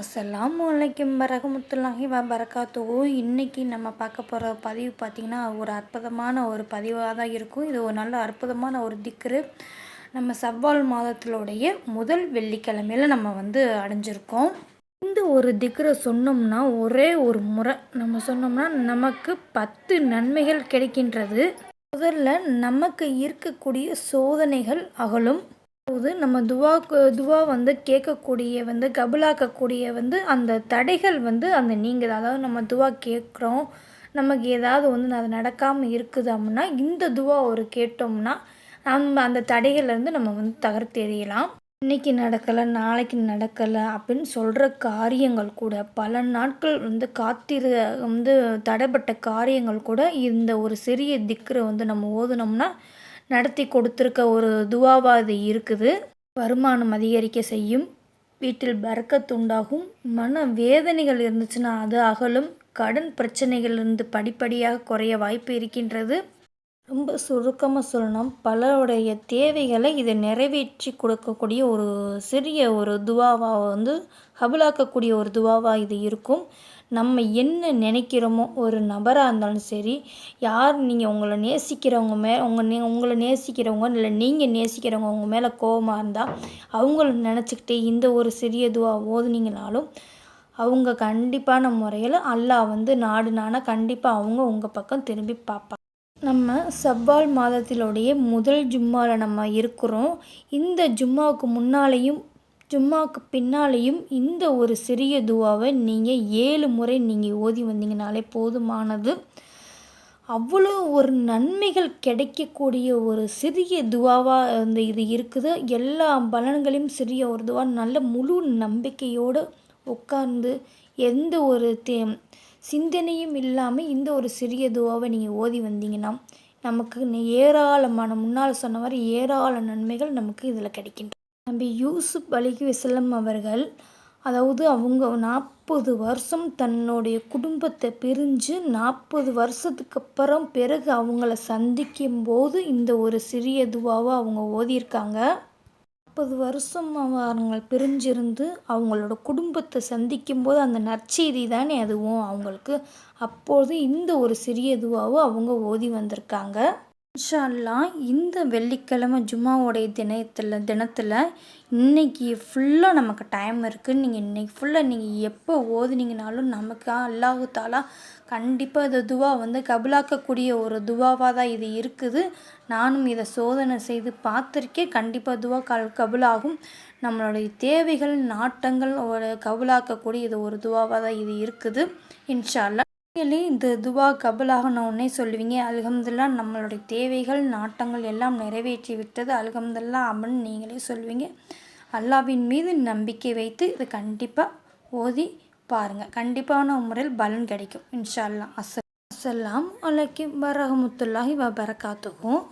அஸ்லாம் வலைக்கும் வரகமுத்துல்லாஹி வ இன்றைக்கி நம்ம பார்க்க போகிற பதிவு பார்த்திங்கன்னா ஒரு அற்புதமான ஒரு பதிவாக தான் இருக்கும். இது ஒரு நல்ல அற்புதமான ஒரு திக்ரு. நம்ம சவ்வால் மாதத்தினுடைய முதல் வெள்ளிக்கிழமையில் நம்ம வந்து அடைஞ்சிருக்கோம். இந்த ஒரு திக்ரை சொன்னோம்னா ஒரே ஒரு முறை நம்ம சொன்னோம்னா நமக்கு பத்து நன்மைகள் கிடைக்கின்றது. முதல்ல நமக்கு இருக்கக்கூடிய சோதனைகள் அகலும். அதாவது நம்ம துவாக்கு துவா வந்து கேட்கக்கூடிய வந்து கபுலாக்கக்கூடிய வந்து அந்த தடைகள் வந்து அந்த நீங்கள் அதாவது நம்ம துவா கேட்குறோம். நமக்கு ஏதாவது வந்து அது நடக்காமல் இருக்குது அப்படின்னா இந்த துவா ஒரு கேட்டோம்னா நம்ம அந்த தடைகள்லேருந்து நம்ம வந்து தகர்த்தெறியலாம் இன்றைக்கி நடக்கலை நாளைக்கு நடக்கலை அப்படின்னு சொல்கிற காரியங்கள் கூட பல நாட்கள் வந்து காத்திரு வந்து தடைப்பட்ட காரியங்கள் கூட இந்த ஒரு சிறிய திக்கரை வந்து நம்ம ஓதுனோம்னா நடத்தி கொடுத்துருக்க ஒரு துவாவாக இது இருக்குது. வருமானம் அதிகரிக்க செய்யும். வீட்டில் பறக்கத்துண்டாகும் மன வேதனைகள் இருந்துச்சுன்னா அது அகலும். கடன் பிரச்சனைகள் இருந்து படிப்படியாக குறைய வாய்ப்பு இருக்கின்றது. ரொம்ப சுருக்கமாக சொல்லணும். பலருடைய தேவைகளை இதை நிறைவேற்றி கொடுக்கக்கூடிய ஒரு சிறிய ஒரு துவாவாக வந்து ஹபுலாக்கக்கூடிய ஒரு துவாவாக இது இருக்கும். நம்ம என்ன நினைக்கிறோமோ ஒரு நபராக இருந்தாலும் சரி யார் நீங்கள் உங்களை நேசிக்கிறவங்க மே உங்கள் நே உங்களை நேசிக்கிறவங்க இல்லை நீங்கள் நேசிக்கிறவங்க உங்கள் மேலே கோபமாக இருந்தால் அவங்கள நினச்சிக்கிட்டே இந்த ஒரு சிறிய துவா ஓதுனீங்கனாலும் அவங்க கண்டிப்பான முறையில் அல்லாஹ் வந்து நாடுனானா கண்டிப்பாக அவங்க உங்கள் பக்கம் திரும்பி பார்ப்பாங்க நம்ம சவ்வால் மாதத்திலுடைய முதல் ஜும்மாவில் நம்ம இருக்கிறோம். இந்த ஜும்மாவுக்கு முன்னாலேயும் ஜும்மாவுக்கு பின்னாலேயும் இந்த ஒரு சிறிய துவாவை நீங்கள் ஏழு முறை நீங்கள் ஓதி வந்தீங்கனாலே போதுமானது. அவ்வளோ ஒரு நன்மைகள் கிடைக்கக்கூடிய ஒரு சிறிய துவாவாக இந்த இது இருக்குது. எல்லா பலன்களையும் சிறிய ஒரு துவா நல்ல முழு நம்பிக்கையோடு உட்கார்ந்து எந்த ஒரு தே சிந்தனையும் இல்லாமல் இந்த ஒரு சிறிய துவாவை நீங்கள் ஓதி வந்தீங்கன்னா நமக்கு ஏராளமான முன்னால் சொன்ன மாதிரி ஏராள நன்மைகள் நமக்கு இதில் கிடைக்கின்றன நம்பி யூசுப் அலிகி வசல்லம் அவர்கள் அதாவது அவங்க நாற்பது வருஷம் தன்னுடைய குடும்பத்தை பிரிஞ்சு நாற்பது வருஷத்துக்கு அப்புறம் பிறகு அவங்கள சந்திக்கும் போது இந்த ஒரு சிறிய துவாவை அவங்க ஓதியிருக்காங்க. நாற்பது வருஷம் அவங்க பிரிஞ்சிருந்து அவங்களோட குடும்பத்தை சந்திக்கும் போது அந்த நற்செய்தி தானே அதுவும் அவங்களுக்கு. அப்போது இந்த ஒரு சிறிய இதுவாகவும் அவங்க ஓதி வந்திருக்காங்க. இன்ஷால்லா இந்த வெள்ளிக்கிழமை ஜும்மாவோடைய தினத்தில் தினத்தில் இன்றைக்கி ஃபுல்லாக நமக்கு டைம் இருக்குது நீங்கள் இன்றைக்கி ஃபுல்லாக நீங்கள் எப்போ ஓதுனீங்கனாலும் நமக்கு அல்லாஹு தாலா கண்டிப்பாக இந்த துவா வந்து கபுலாக்கக்கூடிய ஒரு துவாவாக தான் இது இருக்குது. நானும் இதை சோதனை செய்து பார்த்துருக்கேன். கண்டிப்பாக துவா கல் கபுலாகும். நம்மளுடைய தேவைகள் நாட்டங்கள் ஒரு கபுலாக்கக்கூடிய இது ஒரு துவாவாக தான் இது இருக்குது. இன்ஷால்லா உண்மையிலே இந்த துவா உடனே சொல்லுவீங்க. அலகம்துல்லா நம்மளுடைய தேவைகள் நாட்டங்கள் எல்லாம் நிறைவேற்றி விட்டது. அலகம்துல்லா அப்படின்னு நீங்களே சொல்லுவீங்க. அல்லாவின் மீது நம்பிக்கை வைத்து இது கண்டிப்பாக ஓதி பாருங்கள் கண்டிப்பான முறையில் பலன் கிடைக்கும். இன்ஷா அல்லா அஸ் அஸ்லாம் அலைக்கும் வரகமுத்துல்லாஹி வபரகாத்துக்கும்